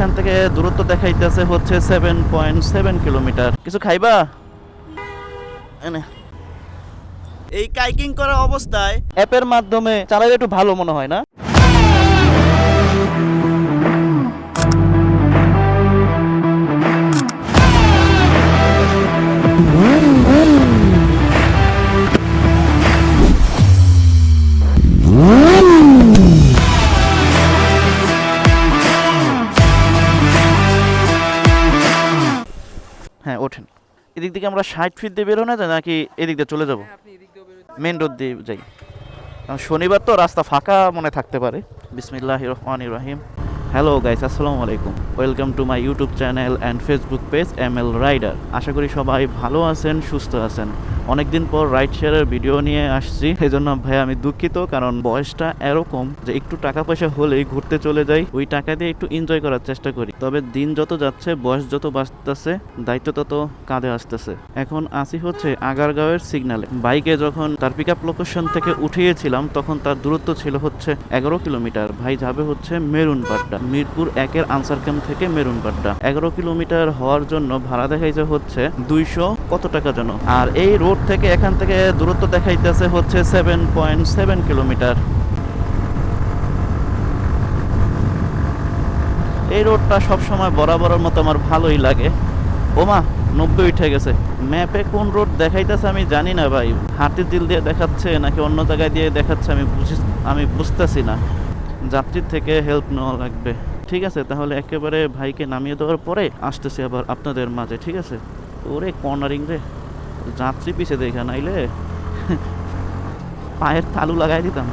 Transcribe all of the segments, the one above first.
এখান থেকে দূরত্ব দেখাইতেছে হচ্ছে সেভেন পয়েন্ট সেভেন কিলোমিটার কিছু খাইবা? এই কাইকিং করা অবস্থায় অ্যাপের মাধ্যমে চালালে একটু ভালো মনে হয় না? হ্যাঁ ওঠেন। এদিক থেকে আমরা ষাট ফিট দিয়ে বেরোনো যায় নাকি এদিক দিয়ে চলে যাব? মেন রোড দিয়ে যাই। কারণ শনিবার তো রাস্তা ফাঁকা মনে থাকতে পারে। বিসমিল্লাহ রহমান ইব্রাহিম হ্যালো গাইস আসসালামু আলাইকুম। Welcome to my YouTube channel and Facebook page M L rider আশা করি সবাই ভালো আছেন সুস্থ আছেন। অনেকদিন পর রাইড শেয়ারের ভিডিও নিয়ে আসছি। এই জন্য ভাই, আমি দুঃখিত, কারণ বয়সটা এরকম যে একটু টাকা পয়সা হলেই ঘুরতে চলে যাই, ওই টাকা দিয়ে একটু এনজয় করার চেষ্টা করি। তবে দিন যত যাচ্ছে, বয়স যত বাঁচতেছে দায়িত্ব তত কাঁধে আসতেছে। এখন আসি হচ্ছে আগারগাঁওয়ের সিগনালে বাইকে যখন তার পিক আপ লোকেশন থেকে উঠিয়েছিলাম, তখন তার দূরত্ব ছিল হচ্ছে এগারো কিলোমিটার। ভাই, যাবে হচ্ছে মেরুন পাড্ডা মিরপুর একের আনসার ক্যাম্প থেকে মেরুন পাড্ডা এগারো কিলোমিটার হওয়ার জন্য ভাড়া দেখাইছে হচ্ছে দুইশো কত টাকা যেন। আর এই রোড থেকে এখান থেকে দূরত্ব দেখাইতেছে হচ্ছে সেভেন পয়েন্ট সেভেন কিলোমিটার এই রোডটা সবসময় বরাবরের মতো আমার ভালোই লাগে। ওমা, নব্বই উঠে গেছে। ম্যাপে কোন রোড দেখাইতেছে আমি জানি না ভাই। হাতির দিল দিয়ে দেখাচ্ছে নাকি অন্য জায়গায় দিয়ে দেখাচ্ছে আমি বুঝি, আমি বুঝতেছি না। যাত্রীর থেকে হেল্প নেওয়া লাগবে। ঠিক আছে, তাহলে একেবারে ভাইকে নামিয়ে দেওয়ার পরে আসতেছি আবার আপনাদের মাঝে, ঠিক আছে? ওরে কর্নারিং রে। যাত্রী পিছে দেখা নাইলে? পায়ের তালু লাগাই দিতাম।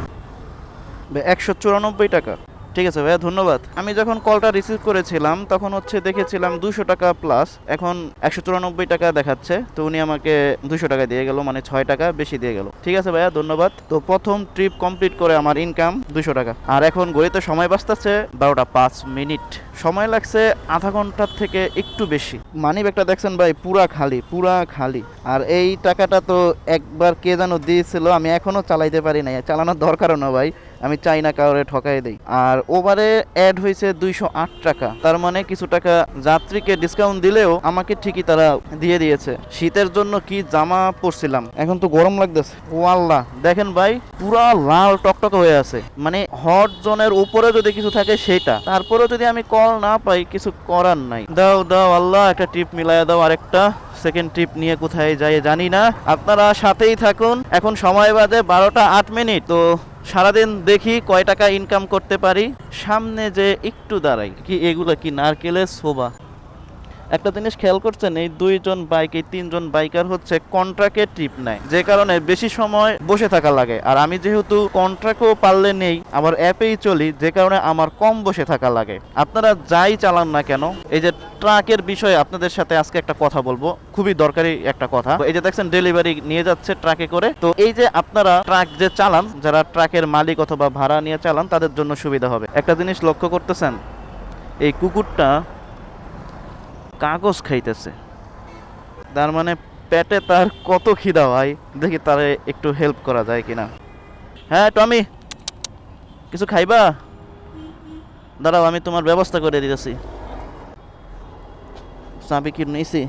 একশো চুরানব্বই টাকা। ঠিক আছে ভাইয়া, ধন্যবাদ। আমি যখন কলটা রিসিভ করেছিলাম, তখন হচ্ছে দেখেছিলাম দুশো টাকা প্লাস এখন একশো চুরানব্বই টাকা দেখাচ্ছে। তো উনি আমাকে দুশো টাকা দিয়ে গেল মানে ছয় টাকা বেশি দিয়ে গেল। ঠিক আছে ভাইয়া, ধন্যবাদ। তো প্রথম ট্রিপ কমপ্লিট করে আমার ইনকাম দুশো টাকা। আর এখন গড়িতে সময় বাঁচতেছে বারোটা পাঁচ মিনিট। সময় লাগছে আধা ঘণ্টার থেকে একটু বেশি। মানি ব্যাগটা দেখছেন ভাই, পুরা খালি পুরা খালি। আর এই টাকাটা তো একবার কে যেন দিয়েছিল, আমি এখনও চালাইতে পারি নাই। চালানোর দরকারও না ভাই, আমি চাই না কাউরে ঠকাই দেই। আর ওভারে অ্যাড হয়েছে দুইশো আট টাকা। তার মানে কিছু টাকা যাত্রীকে ডিসকাউন্ট দিলেও আমাকে ঠিকই তারা দিয়ে দিয়েছে। শীতের জন্য কি জামা পরছিলাম। এখন তো গরম লাগতেছে। ও আল্লাহ দেখেন ভাই, পুরা লাল টকটক হয়ে আছে। মানে হট জোনের উপরে যদি কিছু থাকে সেটা। তারপরে যদি আমি কল না পাই কিছু করার নাই। দাও দাও, আল্লাহ, একটা টিপ মিলাইয়া দাও আরেকটা। সেকেন্ড ট্রিপ নিয়ে কোথায় যাই জানি না। আপনারা সাথেই থাকুন। এখন সময় বাদে বারোটা আট মিনিট। তো সারাদিন দেখি কয় টাকা ইনকাম করতে পারি। সামনে যে একটু দাঁড়াই। কি এগুলো কি নারকেলের শোভা? একটা জিনিস খেয়াল করছেন, এই দুইজন বাইক, এই তিনজন বাইকার হচ্ছে কন্ট্রাক্টে ট্রিপ নেয়। যে কারণে বেশি সময় বসে থাকা লাগে। আর আমি যেহেতু কন্ট্রাক্টও পারলে নেই আবার অ্যাপেই চলি, যে কারণে আমার কম বসে থাকা লাগে। আপনারা যাই চালান না কেন, এই যে ট্রাকের বিষয়ে আপনাদের সাথে আজকে একটা কথা বলব, খুবই দরকারি একটা কথা। এই যে দেখছেন ডেলিভারি নিয়ে যাচ্ছে ট্রাকে করে। তো এই যে আপনারা ট্রাক যে চালান, যারা ট্রাকের মালিক অথবা ভাড়া নিয়ে চালান, তাদের জন্য সুবিধা হবে। একটা জিনিস লক্ষ্য করতেছেন, এই কুকুরটা কাগজ খাইতেছে। তার মানে পেটে তার কত খিদা ভাই? দেখি তারে একটু হেল্প করা যায় কিনা। হ্যাঁ টমি কিছু খাইবা? দাঁড়াও আমি তোমার ব্যবস্থা করে দিতেছি। চাবি কি নিয়েছি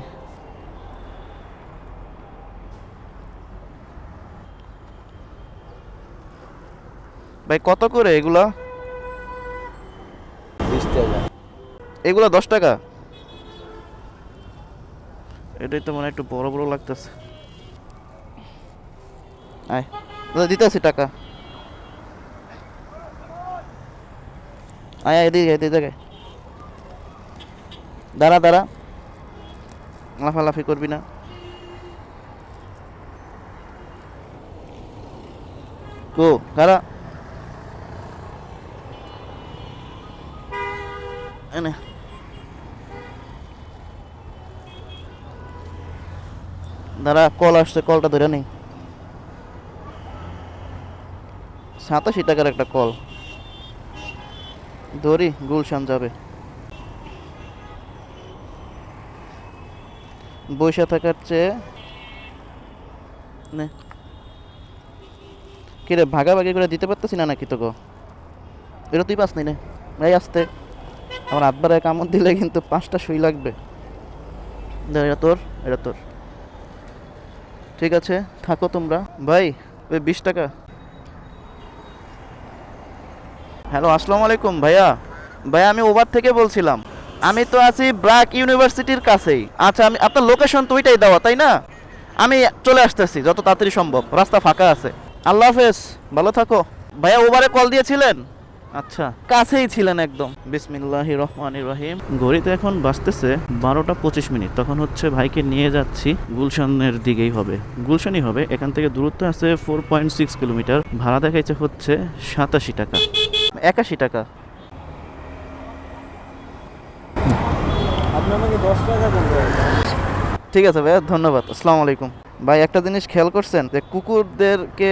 ভাই কত করে এগুলা? এগুলা দশ টাকা? এটাই তো মানে একটু বড় বড় লাগতেছে। আয়। দাদা, দিতেছি টাকা। আয় এদিকে এদিকে দাঁড়া দাঁড়া। লাফালাফি করবি না। কো দাঁড়া। এনে। দাঁড়া কল আসছে কলটা ধরে নেই সাতাশি টাকার একটা কল ধরি, গুলশান যাবে। বৈশা থাকার চেয়ে কিরে ভাগাভাগি করে দিতে পারতেছি না নাকি তোকে? এটা তুই পাস নি নে। ভাই আসতে। আমার আব্বার কামড় দিলে কিন্তু পাঁচটা সুই লাগবে। এটা তোর এটা তোর। ঠিক আছে, থাকো তোমরা। ভাই ওই বিশ টাকা। হ্যালো, আসসালামু আলাইকুম, ভাইয়া। ভাইয়া, আমি ওভার থেকে বলছিলাম। আমি তো আছি ব্রাক ইউনিভার্সিটির কাছেই। আচ্ছা আমি আপনার লোকেশন তো ওইটাই দেওয়া, তাই না? আমি চলে আসতেছি, যত তাড়াতাড়ি সম্ভব। রাস্তা ফাঁকা আছে। আল্লাহ হাফেজ, ভালো থাকো। ভাইয়া, ওভারে কল দিয়েছিলেন? আচ্ছা কাছেই ছিলেন একদম। বিসমিল্লাহ রহমান রহিম। ঘড়িতে এখন বাজতেছে বারোটা পঁচিশ মিনিট। তখন হচ্ছে ভাইকে নিয়ে যাচ্ছি। গুলশানের দিকেই হবে। গুলশানই হবে। এখান থেকে দূরত্ব আছে ফোর পয়েন্ট সিক্স কিলোমিটার ভাড়া দেখাইছে হচ্ছে সাতাশি টাকা। একাশি টাকা। ঠিক আছে ভাইয়া ধন্যবাদ। আসসালামু আলাইকুম। ভাই, একটা জিনিস খেয়াল করছেন যে কুকুরদেরকে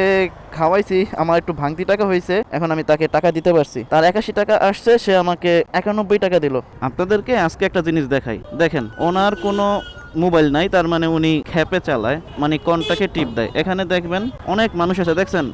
খাওয়াইছি, আমার একটু ভাঙতি টাকা হয়েছে এখন আমি তাকে টাকা দিতে পারছি। তার একাশি টাকা আসছে, সে আমাকে একানব্বই টাকা দিল। আপনাদেরকে আজকে একটা জিনিস দেখাই। দেখেন, ওনার কোনো মোবাইল নাই, তার মানে উনি খ্যাপে চালায় মানে কনটাকে টিপ দেয়। এখানে দেখবেন অনেক মানুষ আছে, দেখছেন?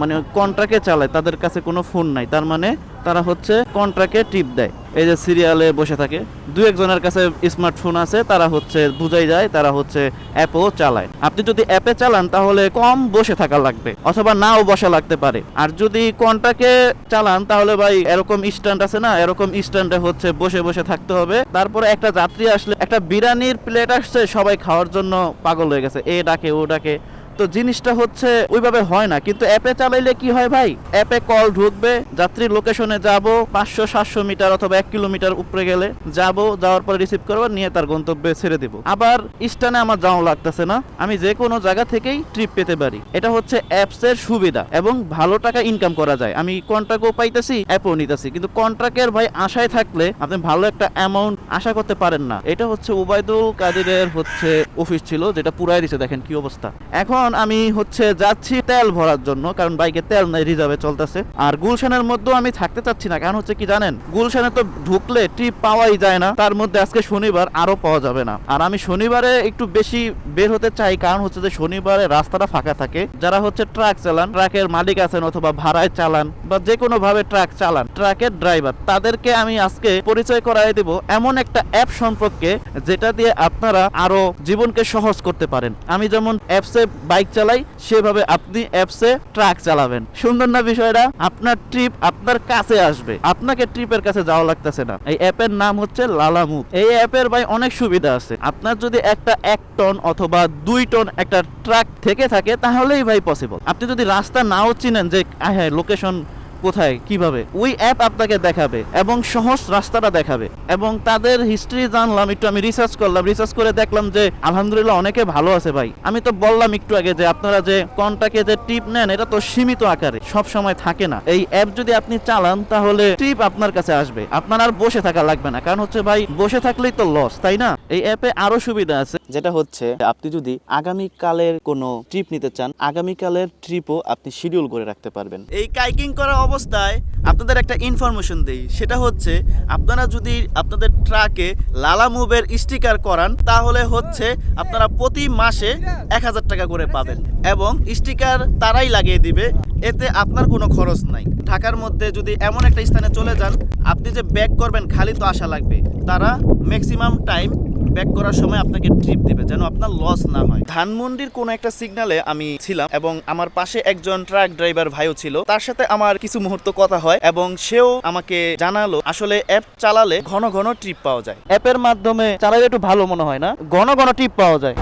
মানে কন্ট্রাকে চালায়, তাদের কাছে কোনো ফোন নাই। তার মানে তারা হচ্ছে কন্ট্রাকে টিপ দেয়। এই যে সিরিয়ালে বসে থাকে, দু একজনের কাছে স্মার্টফোন আছে, তারা হচ্ছে বুঝাই যায়, তারা হচ্ছে অ্যাপও চালায়। আপনি যদি অ্যাপে চালান, তাহলে কম বসে থাকা লাগবে, অথবা নাও বসা লাগতে পারে। আর যদি কন্ট্রাকে চালান, তাহলে ভাই এরকম স্ট্যান্ড আছে না, এরকম স্ট্যান্ডে হচ্ছে বসে বসে থাকতে হবে। তারপরে একটা যাত্রী আসলে একটা বিরিয়ানির প্লেট আসছে, সবাই খাওয়ার জন্য পাগল হয়ে গেছে। এ ডাকে, ও ডাকে। তো জিনিসটা হচ্ছে ওইভাবে হয় না। কিন্তু অ্যাপে চালাইলে কি হয় ভাই? অ্যাপে কল ঢুকবে যাত্রীর লোকেশনে যাব, পাঁচশো, সাতশো মিটার অথবা এক কিলোমিটার উপরে গেলে যাব, যাওয়ার পরে রিসিভ করব, নিয়ে তার গন্তব্যে ছেড়ে দিব। আবার স্টানে আমার যাওয়া লাগতেছে না। আমি যে কোনো জায়গা থেকেই ট্রিপ পেতে পারি। এটা হচ্ছে অ্যাপসের সুবিধা এবং ভালো টাকা ইনকাম করা যায়। আমি কন্ট্রাক্টও পাইতেছি অ্যাপও নিতেছি। কিন্তু কন্ট্রাক্টের ভাই আশায় থাকলে আপনি ভালো একটা অ্যামাউন্ট আশা করতে পারেন না। এটা হচ্ছে উবায়দুল কাদিরের হচ্ছে অফিস ছিল, যেটা পুরাই দিছে, দেখেন কি অবস্থা। এখন আমি হচ্ছে যাচ্ছি তেল ভরার জন্য, কারণ বাইকে তেল নাই, রিজার্ভে চলতেছে। আর গুলশানের মধ্যেও আমি থাকতে চাচ্ছি না, কারণ হচ্ছে কি জানেন, গুলশানে তো ঢুকলে ট্রিপ পাওয়াই যায় না, তার মধ্যে আজকে শনিবার আরও পাওয়া যাবে না। আর আমি শনিবারে একটু বেশি বের হতে চাই, কারণ হচ্ছে যে শনিবারে রাস্তাটা ফাঁকা থাকে। যারা হচ্ছে ট্রাক চালান, ট্রাকের মালিক আছেন অথবা ভাড়ায় চালান, বা যে কোনো ভাবে ট্রাক চালান, ট্রাকের ড্রাইভার, তাদেরকে আমি আজকে পরিচয় করাই দেব এমন একটা অ্যাপ সম্পর্কে, যেটা দিয়ে আপনারা আরও জীবনকে সহজ করতে পারেন। আমি যেমন অ্যাপসে বাইক চালাই, সেভাবে আপনি অ্যাপসে ট্রাক চালাবেন। সুন্দর না বিষয়টা? আপনার ট্রিপ আপনার কাছে আসবে। আপনাকে ট্রিপের কাছে যাওয়া লাগতেছে না। এই অ্যাপের নাম হচ্ছে লালামুক এই অ্যাপের ভাই অনেক সুবিধা আছে। আপনার যদি একটা এক টন অথবা দুই টন একটা ট্রাক থেকে থাকে, তাহলেই ভাই পসিবল আপনি যদি রাস্তা নাও চিনেন যে হ্যাঁ লোকেশন কোথায়, কীভাবে? ওই অ্যাপ আপনাকে দেখাবে এবং সহজ রাস্তাটা দেখাবে। এবং তাদের হিস্ট্রি জানলাম, একটু আমি রিসার্চ করলাম রিসার্চ করে দেখলাম যে, আলহামদুলিল্লাহ অনেকে ভালো আছে ভাই। আমি তো বললাম একটু আগে যে, আপনারা যে, কন্টাকে যে টিপ নেন, এটা তো সীমিত আকারে সব সময় থাকে না। এই অ্যাপ যদি আপনি চালান, তাহলে টিপ আপনার কাছে আসবে। আপনার আর বসে থাকা লাগবে না। কারণ হচ্ছে ভাই, বসে থাকলেই তো লস তাই না? এই অ্যাপে আরও সুবিধা আছে, যেটা হচ্ছে, আপনি যদি আগামীকালের কোনো ট্রিপ নিতে চান, আগামীকালের ট্রিপও আপনি শিডিউল করে রাখতে পারবেন। এই কাইকিং করা অবস্থায় আপনাদের একটা ইনফরমেশন দেই। সেটা হচ্ছে, আপনারা যদি আপনাদের ট্রাকে লালা মুভের স্টিকার করান, তাহলে হচ্ছে আপনারা প্রতি মাসে এক হাজার টাকা করে পাবেন। এবং স্টিকার তারাই লাগিয়ে দিবে, এতে আপনার কোনো খরচ নাই। ঢাকার মধ্যে যদি এমন একটা স্থানে চলে যান, আপনি যে ব্যাক করবেন, খালি তো আশা লাগবে। তারা ম্যাক্সিমাম টাইম ব্যাক করার সময় আপনাকে ট্রিপ দিবে, যেন আপনার লস না হয়। ধানমন্ডির কোনো একটা সিগনালে আমি ছিলাম এবং আমার পাশে একজন ট্রাক ড্রাইভার ভাইও ছিল। তার সাথে আমার কিছু মুহূর্ত কথা হয় এবং সেও আমাকে জানালো, আসলে অ্যাপ চালালে ঘন ঘন ট্রিপ পাওয়া যায়। অ্যাপের মাধ্যমে চালালে একটু ভালো মনে হয় না? ঘন ঘন ট্রিপ পাওয়া যায়।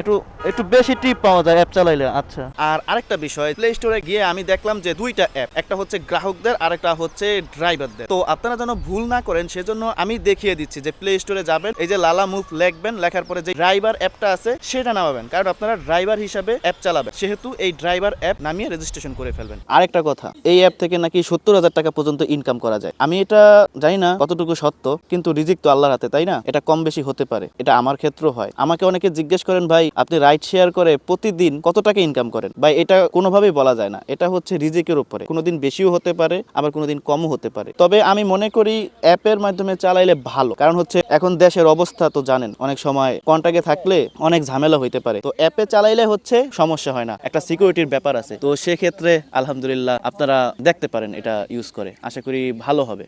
একটু একটু বেশি টিপ পাওয়া যায় অ্যাপ চালাইলে আচ্ছা। আর আরেকটা বিষয় প্লে স্টোরে গিয়ে আমি দেখলাম যে দুইটা অ্যাপ একটা হচ্ছে গ্রাহকদের আর একটা হচ্ছে ড্রাইভারদের তো আপনারা যেন ভুল না করেন সেজন্য আমি দেখিয়ে দিচ্ছি যে প্লে স্টোরে যাবেন এই যে লালা মুভ লিখবেন লেখার পরে যে ড্রাইভার অ্যাপটা আছে সেটা নামাবেন। কারণ আপনারা ড্রাইভার হিসাবে অ্যাপ চালাবেন সেহেতু এই ড্রাইভার অ্যাপ নামিয়ে রেজিস্ট্রেশন করে ফেলবেন। আরেকটা কথা এই অ্যাপ থেকে নাকি সত্তর হাজার টাকা পর্যন্ত ইনকাম করা যায়। আমি এটা জানি না কতটুকু সত্য কিন্তু রিজিক তো আল্লাহর হাতে তাই না? এটা কম বেশি হতে পারে এটা আমার ক্ষেত্রেও হয়। আমাকে অনেকে জিজ্ঞেস করেন ভাই আপনি রাইড শেয়ার করে প্রতিদিন কত টাকা ইনকাম করেন? বা এটা কোনোভাবেই বলা যায় না। এটা হচ্ছে রিজিকের উপরে। কোনোদিন বেশিও হতে পারে, আবার কোনোদিন কমও হতে পারে। তবে আমি মনে করি অ্যাপের মাধ্যমে চালাইলে ভালো। কারণ হচ্ছে এখন দেশের অবস্থা তো জানেন, অনেক সময় কন্টাক্টে থাকলে অনেক ঝামেলা হইতে পারে। তো অ্যাপে চালাইলে হচ্ছে সমস্যা হয় না। একটা সিকিউরিটির ব্যাপার আছে। তো সেক্ষেত্রে আলহামদুলিল্লাহ আপনারা দেখতে পারেন এটা ইউজ করে। আশা করি ভালো হবে।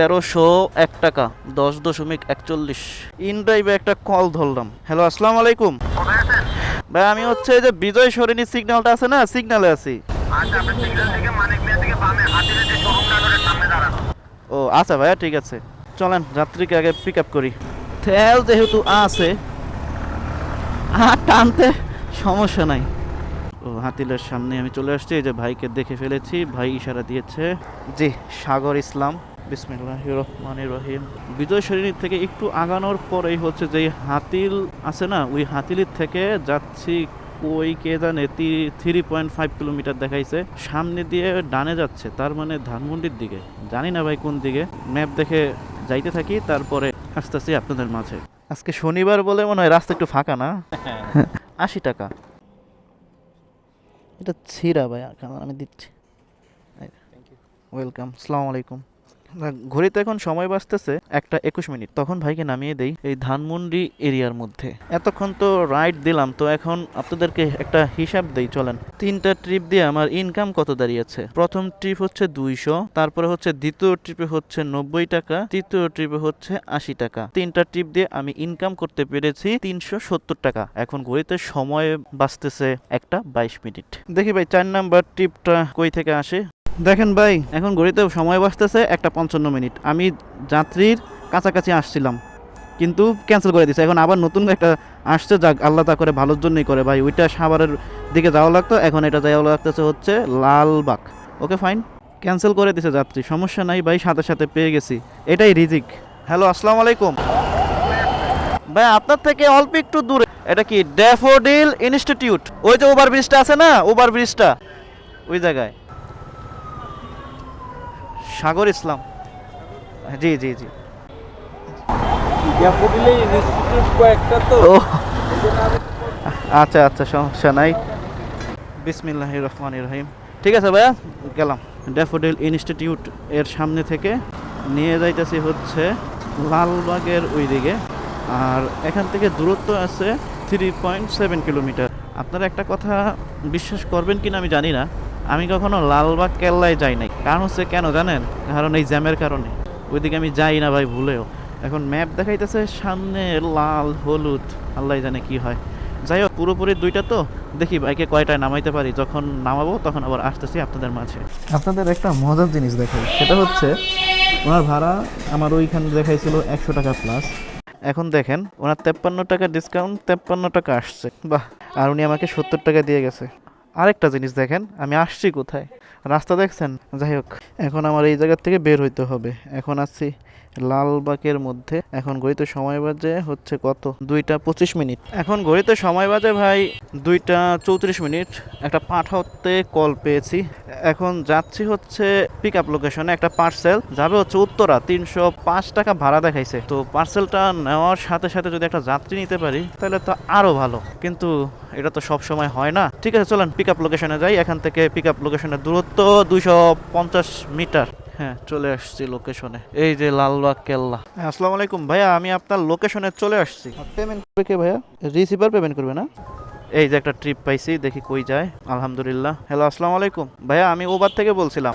তেরোশো এক টাকা দশ দশমিক একচল্লিশ। ইন ড্রাইভে একটা কল ধরলাম। হ্যালো আসসালামু আলাইকুম। ভাই আমি হচ্ছে যে বিজয় সরণি সিগন্যালটা আছে না সিগন্যালে আছি। আচ্ছা ও আচ্ছা ভাইয়া ঠিক আছে। চলেন যাত্রীকে আগে পিক আপ করি। তেল যেহেতু আছে আর টানতে সমস্যা নাই। ও হাতিলের সামনে আমি চলে আসছি। এই যে ভাইকে দেখে ফেলেছি ভাই ইশারা দিয়েছে। জি সাগর ইসলাম। বিসমিল্লাহ রহমান রহিম বিজয় সরণি থেকে একটু আগানোর পরেই হচ্ছে যে হাতিল আছে না ওই হাতিলির থেকে যাচ্ছি কই কে জানে থ্রি পয়েন্ট ফাইভ কিলোমিটার দেখাইছে। সামনে দিয়ে ডানে যাচ্ছে তার মানে ধানমন্ডির দিকে। জানি না ভাই কোন দিকে। ম্যাপ দেখে যাইতে থাকি তারপরে আসতেছি আপনাদের মাঝে। আজকে শনিবার বলে মনে হয় রাস্তা একটু ফাঁকা না? আশি টাকা। এটা ছিঁড়া ভাই আমি দিচ্ছি। ওয়েলকাম সালাম আলাইকুম। ঘড়িতে এখন সময় বাঁচতেছে একটা একুশ মিনিট। তখন ভাইকে নামিয়ে দেই এই ধানমন্ডি এরিয়ার মধ্যে। এতক্ষণ তো রাইড দিলাম, তো এখন আপনাদেরকে একটা হিসাব দেই, চলেন। তিনটা ট্রিপ দিয়ে আমার ইনকাম কত দাঁড়িয়েছে? প্রথম ট্রিপ হচ্ছে দুইশো, তারপরে হচ্ছে দ্বিতীয় ট্রিপে হচ্ছে নব্বই টাকা, তৃতীয় ট্রিপে হচ্ছে আশি টাকা। তিনটা ট্রিপ দিয়ে আমি ইনকাম করতে পেরেছি তিনশো সত্তর টাকা। এখন ঘড়িতে সময় বাঁচতেছে একটা বাইশ মিনিট। দেখি ভাই, চার নাম্বার ট্রিপটা কই থেকে আসে? দেখেন ভাই, এখন ঘড়িতে সময় বাঁচতেছে একটা পঞ্চান্ন মিনিট। আমি যাত্রীর কাছাকাছি আসছিলাম, কিন্তু ক্যান্সেল করে দিছে। এখন আবার নতুন একটা আসছে, যাক, আল্লাহ তা করে ভালোর জন্যই করে। ভাই, ওইটা সাভারের দিকে যাওয়া লাগতো, এখন এটা যাওয়া লাগতেছে হচ্ছে লালবাগ। ওকে ফাইন ক্যান্সেল করে দিছে যাত্রী। সমস্যা নাই ভাই, সাথে সাথে পেয়ে গেছি। এটাই রিজিক। হ্যালো, আসসালামু আলাইকুম। ভাই, আপনার থেকে অল্প একটু দূরে। এটা কি ড্যাফোডিল ইনস্টিটিউট? ওই যে ওভার ব্রিজটা আছে না ওভার ব্রিজটা ওই জায়গায়। সাগর ইসলাম। জি জি জি। আচ্ছা আচ্ছা সমস্যা নাই। বিসমিল্লাহ রহমান রহিম। ঠিক আছে ভাইয়া গেলাম। ড্যাফোডিল ইনস্টিটিউট এর সামনে থেকে নিয়ে যাইতেছি হচ্ছে লালবাগের ওই দিকে আর এখান থেকে দূরত্ব আছে থ্রি পয়েন্ট সেভেন কিলোমিটার আপনারা একটা কথা বিশ্বাস করবেন কিনা আমি জানি না। আমি কখনো লালবাগ কেল্লায় যাই নাই। কারণ হচ্ছে কেন জানেন? কারণ এই জ্যামের কারণে। ওইদিকে আমি যাই না ভাই ভুলেও। এখন ম্যাপ দেখাইতেছে সামনে লাল হলুদ আল্লাহ জানে কি হয়। যাই হোক পুরোপুরি দুইটা তো। দেখি বাইকে কয়টায় নামাইতে পারি। যখন নামাবো তখন আবার আসতেছি আপনাদের মাঝে। আপনাদের একটা মজার জিনিস দেখাই। সেটা হচ্ছে ওনার ভাড়া আমার ওইখানে দেখাইছিল একশো টাকা প্লাস এখন দেখেন ওনার তেপ্পান্ন টাকা ডিসকাউন্ট তেপ্পান্ন টাকা আসছে। বাহ! আর উনি আমাকে সত্তর টাকা দিয়ে গেছে। আরেকটা জিনিস দেখেন, আমি আসছি কোথায়? রাস্তা দেখছেন? যাই হোক, এখন আমার এই জায়গার থেকে বের হইতে হবে। এখন আসছি লালবাগের মধ্যে। এখন ঘড়িতে সময় বাজে হচ্ছে কত? দুইটা পঁচিশ মিনিট। এখন ঘড়িতে সময় বাজে ভাই দুইটা চৌত্রিশ মিনিট। একটা পাঠাতে কল পেয়েছি। এখন যাচ্ছি হচ্ছে পিক আপ লোকেশনে একটা পার্সেল যাবে হচ্ছে উত্তরা। তিনশো পাঁচ টাকা ভাড়া দেখাইছে। তো পার্সেলটা নেওয়ার সাথে সাথে যদি একটা যাত্রী নিতে পারি, তাহলে তো আরও ভালো। কিন্তু এটা তো সব সময় হয় না। ঠিক আছে, চলেন পিক আপ লোকেশনে যাই। এখান থেকে পিক আপ লোকেশনের দূরত্ব দুইশো পঞ্চাশ মিটার। হ্যাঁ চলে আসছি লোকেশনে এই যে লালবাগ কেল্লা। আসসালামু আলাইকুম। ভাইয়া আমি আপনার লোকেশনে চলে আসছি। পেমেন্ট করবে কে ভাইয়া? রিসিভার পেমেন্ট করবে না? এই যে একটা ট্রিপ পাইছি দেখি কই যায়। আলহামদুলিল্লাহ। হ্যালো আসসালামু আলাইকুম। ভাইয়া আমি ওবার থেকে বলছিলাম।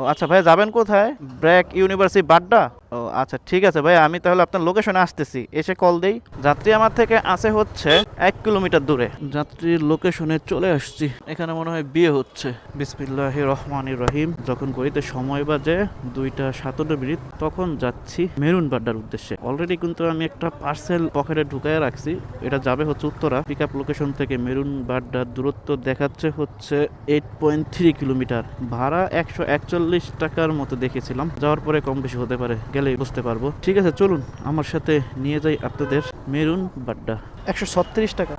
ও আচ্ছা ভাইয়া, যাবেন কোথায়? ব্র্যাক ইউনিভার্সিটি, বাড্ডা? ও আচ্ছা ঠিক আছে ভাই আমি তাহলে আপনার লোকেশনে আসতেছি। এসে কল দেই। যাত্রী আমার থেকে আছে হচ্ছে এক কিলোমিটার দূরে। যাত্রীর লোকেশনে চলে আসছি। এখানে মনে হয় বিয়ে হচ্ছে। বিসমিল্লাহ রহমান রহিম। যখন গড়িতে সময় বাজে দুইটা সাতান্ন মিনিট, তখন যাচ্ছি মেরুন বাড্ডার উদ্দেশ্যে। অলরেডি কিন্তু আমি একটা পার্সেল পকেটে ঢুকায় রাখছি। এটা যাবে হচ্ছে উত্তরা। পিক আপ লোকেশন থেকে মেরুন বাড্ডার দূরত্ব দেখাচ্ছে হচ্ছে এইট পয়েন্ট থ্রি কিলোমিটার। ভাড়া একশো একচল্লিশ টাকার মতো দেখেছিলাম। যাওয়ার পরে কম বেশি হতে পারে, গেলেই বুঝতে পারব। ঠিক আছে, চলুন, আমার সাথে নিয়ে যাই আপনাদের মেরুন বাড্ডা। একশো ছত্রিশ টাকা।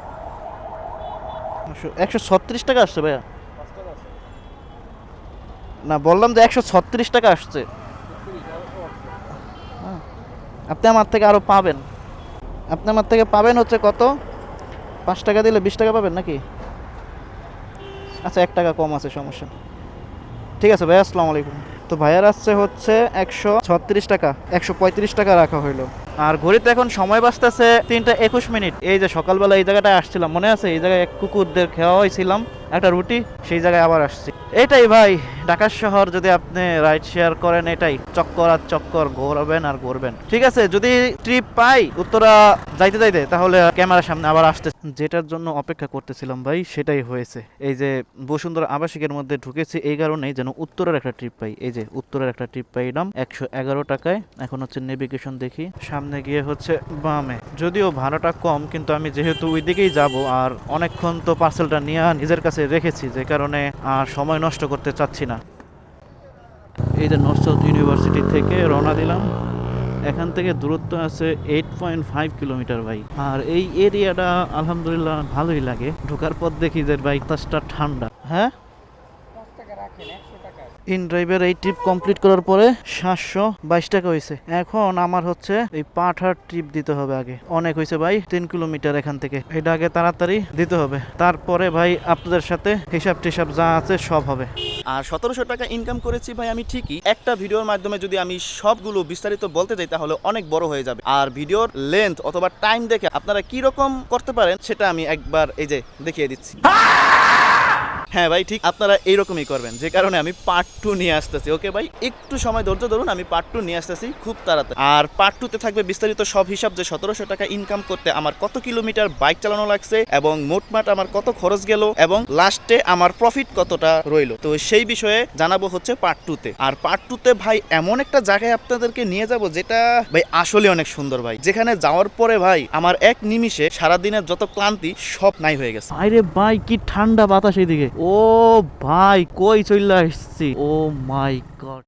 একশো ছত্রিশ টাকা আসছে ভাইয়া? না, বললাম যে একশো ছত্রিশ টাকা আসছে। হ্যাঁ। আপনি আমার থেকে আরও পাবেন। আপনি আমার থেকে পাবেন হচ্ছে কত? পাঁচ টাকা দিলে বিশ টাকা পাবেন নাকি? আচ্ছা এক টাকা কম আছে, সমস্যা। ঠিক আছে ভাইয়া আসসালামু আলাইকুম। তো ভাইয়ার আসছে হচ্ছে একশো ছত্রিশ টাকা, একশো পঁয়ত্রিশ টাকা রাখা হইল। আর ঘড়িতে এখন সময় বাঁচতেছে তিনটা একুশ মিনিট। এই যে সকালবেলা এই জায়গাটায় আসছিলাম, মনে আছে? এই জায়গায় এক কুকুরদের খেওয়া হয়েছিলাম একটা রুটি, সেই জায়গায় আবার আসছি। এটাই ভাই, ঢাকা শহর যদি আপনি রাইড শেয়ার করেন, এটাই। চক্কর আর চক্কর, ঘোরবেন আর ঘুরবেন। ঠিক আছে, যদি ট্রিপ পাই উত্তরা যাইতে যাইতে, তাহলে ক্যামেরার সামনে আবার আসতে। যেটার জন্য অপেক্ষা করতেছিলাম ভাই, সেটাই হয়েছে। এই যে বসুন্ধরা আবাসিকের মধ্যে ঢুকেছি, এই কারণেই যেন উত্তরের একটা ট্রিপ পাই। এই যে উত্তরের একটা ট্রিপ পাইলাম, একশো এগারো টাকায়। এখন হচ্ছে নেভিগেশন দেখি। সামনে গিয়ে হচ্ছে বামে। যদিও ভাড়াটা কম, কিন্তু আমি যেহেতু ওই দিকেই যাব, আর অনেকক্ষণ তো পার্সেলটা নিয়ে নিজের কাছে রেখেছি যে কারণে আর সময় নষ্ট করতে চাচ্ছি না। এই যে নর্থ সাউথ ইউনিভার্সিটি থেকে রওনা দিলাম। এখান থেকে দূরত্ব আছে এইট পয়েন্ট ফাইভ কিলোমিটার ভাই। আর এই এরিয়াটা আলহামদুলিল্লাহ ভালোই লাগে। ঢোকার পর দেখি যে বাইক তাসটা ঠান্ডা। হ্যাঁ? ইন ড্রাইভের এই ট্রিপ কমপ্লিট করার পরে সাতশো বাইশ টাকা হয়েছে। এখন আমার হচ্ছে এই পাঠার ট্রিপ দিতে হবে আগে। অনেক হয়েছে ভাই তিন কিলোমিটার এখান থেকে। এটা আগে তাড়াতাড়ি দিতে হবে। তারপরে ভাই আপনাদের সাথে হিসাব টিসাব যা আছে সব হবে। আর সতেরোশো টাকা ইনকাম করেছি ভাই আমি ঠিকই। একটা ভিডিওর মাধ্যমে যদি আমি সবগুলো বিস্তারিত বলতে যাই তাহলে অনেক বড় হয়ে যাবে। আর ভিডিওর লেন্থ অথবা টাইম দেখে আপনারা কি রকম করতে পারেন সেটা আমি একবার এই যে দেখিয়ে দিচ্ছি। হ্যাঁ ভাই, ঠিক আপনারা এইরকমই করবেন। যে কারণে আমি পার্ট টু নিয়ে আসতেছি। ওকে ভাই, একটু সময় ধৈর্য ধরুন, আমি পার্ট টু নিয়ে আসতেছি খুব তাড়াতাড়ি। আর পার্ট টুতে থাকবে বিস্তারিত সব হিসাব যে সতেরোশো টাকা ইনকাম করতে আমার কত কিলোমিটার বাইক চালানো লাগছে এবং মোটমাট আমার কত খরচ গেল এবং লাস্টে আমার প্রফিট কতটা রইল। তো সেই বিষয়ে জানাব হচ্ছে পার্ট টুতে আর পার্ট টুতে ভাই, এমন একটা জায়গায় আপনাদেরকে নিয়ে যাব যেটা ভাই আসলে অনেক সুন্দর ভাই। যেখানে যাওয়ার পরে ভাই, আমার এক নিমিষে সারাদিনের যত ক্লান্তি সব নাই হয়ে গেছে। আরে ভাই, কি ঠান্ডা বাতাস এইদিকে। ও ভাই কই চলে আসছি? Oh my god.